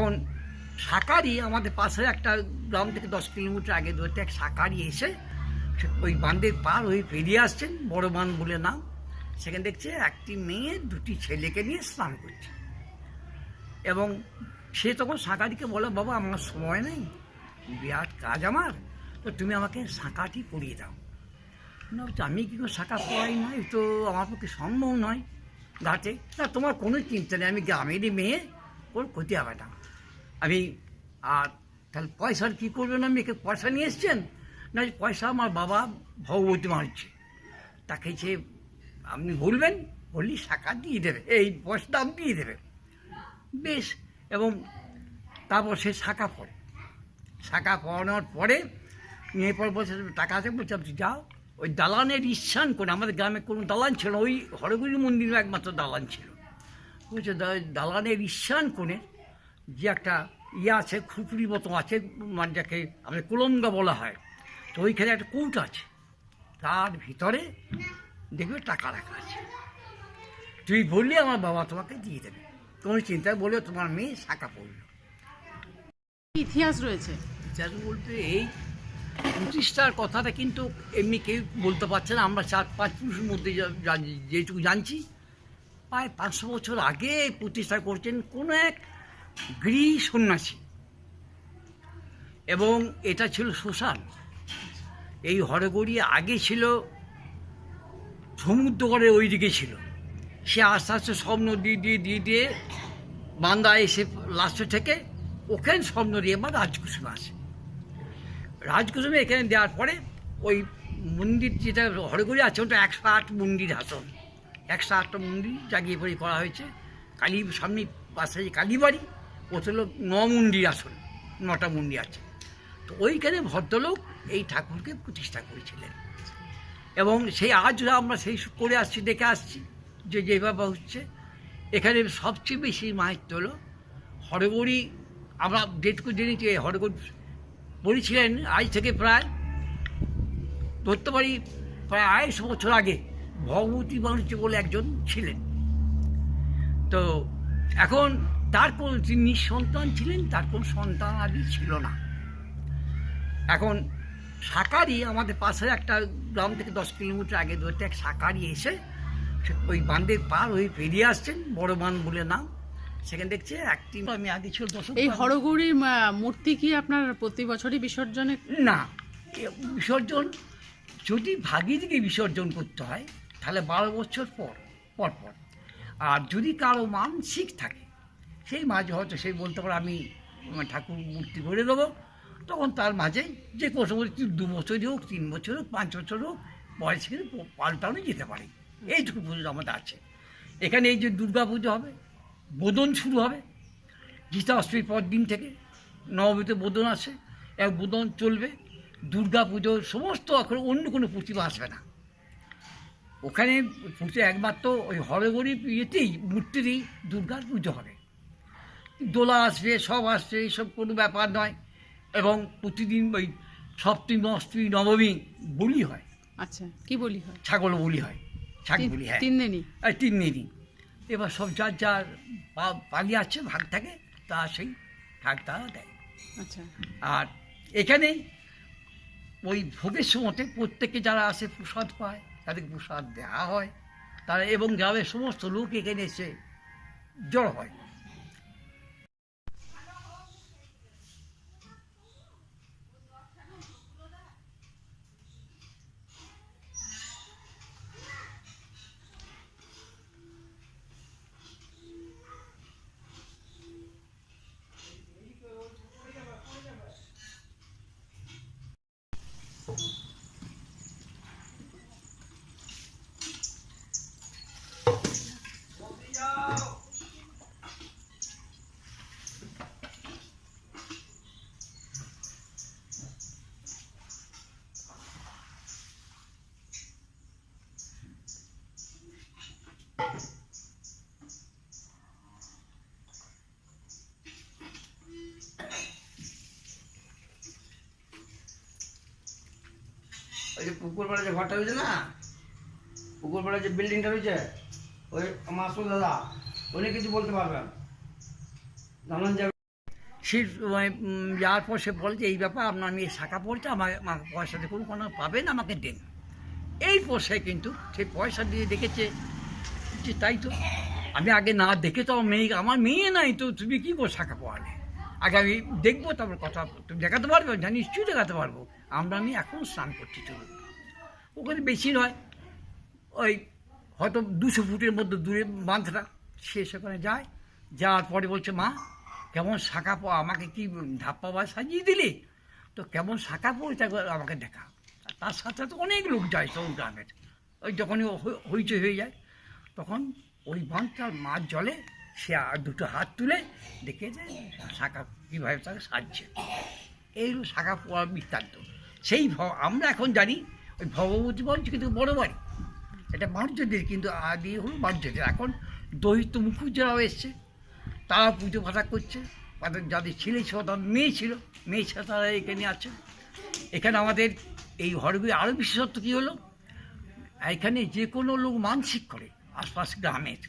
এখন সাকারি আমাদের পাশে একটা গ্রাম থেকে দশ কিলোমিটার আগে ধরতে এক সাকারি এসে ওই বাঁধের পার হয়ে পেরিয়ে আসছেন, বড় বান বলে নাম। সেখানে দেখছে একটি মেয়ে দুটি ছেলেকে নিয়ে স্নান করছে। এবং সে তখন সাঁকাটিকে বলে, বাবা, আমার সময় নেই, বিরাট কাজ আমার, তো তুমি আমাকে সাঁকাটি পরিয়ে দাও। না আমি কি করে শাঁখা পড়াই নয় তো আমার পক্ষে সম্ভব নয়। ঘাটে, না, তোমার কোনো চিন্তা নেই, আমি গ্রামেরই মেয়ে, ওর ক্ষতি হবে না। আমি আর তাহলে পয়সার কী করবেন একে পয়সা নিয়ে এসছেন? না পয়সা আমার বাবা ভগবতী মারছে। তাকে সে আপনি বলবেন, বললি শাখা দিয়ে দেবে, এই পয়সা দাম দিয়ে দেবে। বেশ, এবং তারপর সে শাখা পড়ে। শাখা পড়ানোর পরে নিয়ে পর বসে টাকা আছে? বলছে, আপনি যাও। ওই দালানের ইচ্ছান করে আমাদের গ্রামে কোনো দালান ছিল ওই হরগুরি মন্দিরে একমাত্র দালান ছিল। বলছে দালানের ইচ্ছান করে যে একটা ইয়ে আছে খুপড়ি মতো আছে মানে যাকে আমাদের কুলঙ্গা বলা হয়। তো ওইখানে একটা কৌট আছে। তার ভিতরে দেখবে টাকা রাখা আছে। তুই বললি আমার বাবা তোমাকে দিয়ে দেবে। কোনো চিন্তা বলে তোমার মেয়ে শাখা পড়ল। ইতিহাস রয়েছে? ইতিহাস বলতে এই প্রতিষ্ঠার কথাটা কিন্তু এমনি কেউ বলতে পারছে না। আমরা চার পাঁচ পুরুষের মধ্যে যেটুকু জানছি। প্রায় পাঁচশো বছর আগে প্রতিষ্ঠা করছেন কোনো এক গৃহী সন্ন্যাসী। এবং এটা ছিল শ্মশান। এই হরগড়ি আগে ছিল, সমুদ্রগড়ের ওই দিকে ছিল। সে আস্তে আস্তে স্বপ্ন দিয়ে দিয়ে দিয়ে দিয়ে বান্দা এসে লাস্ট থেকে ওখানে স্বপ্ন দিয়ে এবার রাজকুসুম আসে। রাজকুসুমে এখানে দেওয়ার পরে ওই মন্দির যেটা হরগড়ি আছে, ওটা একশো আট মন্দির আসন। একশো আটটা মন্দির জাগিয়ে পড়ে করা হয়েছে। কালী, সামনে পাশে কালীবাড়ি। ওটা হলো ন মন্দির আসন, নটা মুন্ডি আছে। তো ওইখানে ভদ্রলোক এই ঠাকুরকে প্রতিষ্ঠা করেছিলেন। এবং সেই আজ আমরা সেই করে আসছি, দেখে আসছি, যে যেভাবে হচ্ছে। এখানে সবচেয়ে বেশি মাহিত্য হলো হরগড়ি আমরা যেটুকু জেনেছি এই হরগড় বলেছিলেন আজ থেকে প্রায় ধরতে পারি প্রায় আড়াইশো বছর আগে ভগবতী বাণিজ্য বলে একজন ছিলেন। তো এখন তার কোন তিনি নিঃসন্তান ছিলেন তার কোন সন্তান আদি ছিল না। এখন সাকারি আমাদের পাশে একটা গ্রাম থেকে দশ কিলোমিটার আগে ধরতে এক সাকারি এসে ওই বাঁধের পার হয়ে পেরিয়ে আসছেন বড় বান বলে নাম। সেখানে দেখছে একটি আমি আগে ছিল দশক এই। হরগৌরীর মূর্তি কি আপনার প্রতি বছরই বিসর্জনে? না বিসর্জন যদি ভাগি দিকে বিসর্জন করতে হয় তাহলে বারো বছর পর পর পর আর যদি কারও মানসিক থাকে সেই মাঝে হয়তো সেই বলতে পারে আমি ঠাকুর মূর্তি করে দেবো। তখন তার মাঝে যে কোনো দু বছরই হোক, তিন বছর হোক, পাঁচ বছর হোক, বয়স কিন্তু পাল্টানো যেতে পারে। এইটুকু পুজো আমাদের আছে। এখানে এই যে দুর্গা পুজো হবে বোদন শুরু হবে গীতা অষ্টমীর পর দিন থেকে নবমীতে বোদন আসে, এক বোদন চলবে, দুর্গা পুজো সমস্ত এখন অন্য কোনো প্রতিমা আসবে না। ওখানে পুজো একমাত্র ওই হরগরি ইয়েতেই, মূর্তিতেই দুর্গার পুজো হবে। দোলা আসবে সব আসবে এইসব কোনো ব্যাপার নয়। এবং প্রতিদিন ওই সপ্তমী অষ্টমী নবমী বলি হয়। আচ্ছা কি বলি হয়? ছাগল বলি হয়। ছাগ তিন- বলি হ্যাঁ। তিন দিনই তিন দিনই এবার সব যার যার পালি আছে ভাগ থাকে তা সেই ভাগ তারা দেয়। আচ্ছা। আর এখানে ওই ভোগের সময়তে প্রত্যেকে যারা আসে প্রসাদ পায় তাদের প্রসাদ দেওয়া হয়। তারা এবং গ্রামের সমস্ত লোক এখানে এসে জড় হয়। ওই যে পুকুর পাড়ে যে ঘরটা হয়েছে না, পুকুর পাড়ে যে বিল্ডিংটা রয়েছে ওই আসল দাদা, উনি কিছু বলতে পারবেন জানান যাবে সে যাওয়ার পর সে বলে যে, এই ব্যাপার, আপনার মেয়ে শাখা পড়ছে আমার পয়সা দেখুন কোনো পাবেন আমাকে দেন। এই পয়সায় কিন্তু সে পয়সা দিয়ে দেখেছে তাই তো, আমি আগে না দেখে তো আমার মেয়ে আমার মেয়ে নাই তো, তুমি কী করে শাখা পড়ালে? আগে আমি দেখব, তারপর কথা তুমি দেখাতে পারবে জানি নিশ্চয়ই দেখাতে পারব। আমরা, আমি এখন স্নান করছি, চলুন। ওখানে বেশি নয়, ওই হয়তো দুশো ফুটের মধ্যে দূরে বাঁধটা সে সেখানে যায়। যাওয়ার পরে বলছে, মা, কেমন শাখা পা, আমাকে কি ধাপ্পা বা সাজিয়ে দিলে? তো কেমন শাখা একবার আমাকে দেখা। তার সাথে সাথে অনেক লোক যায় সব গ্রামের। ওই যখনই হই- হইচই হয়ে যায়, তখন ওই বাঁধটার মাছ জলে সে আর দুটো হাত তুলে দেখে যে শাখা কীভাবে তাকে সাজছে। এই শাখা পড়ার বৃত্তান্ত। সেই আমরা এখন জানি, ওই ভগবতী বঞ্চ কিন্তু বড় বাড়ি। এটা বাণিজ্যদের, কিন্তু আগে হলো বাণিজ্যদের। এখন দৈত্য মুখুজ্জরাও এসছে, তারা পুজো পাঠা করছে। তাদের যাদের ছেলে ছিল, তাদের মেয়ে ছিল মেয়ে ছিল তারা এখানে আছে এখানে আমাদের এই হরগুলি আরও বিশেষত্ব কী হলো? এখানে যে কোনো লোক মানসিক করে, আশপাশ গ্রামের।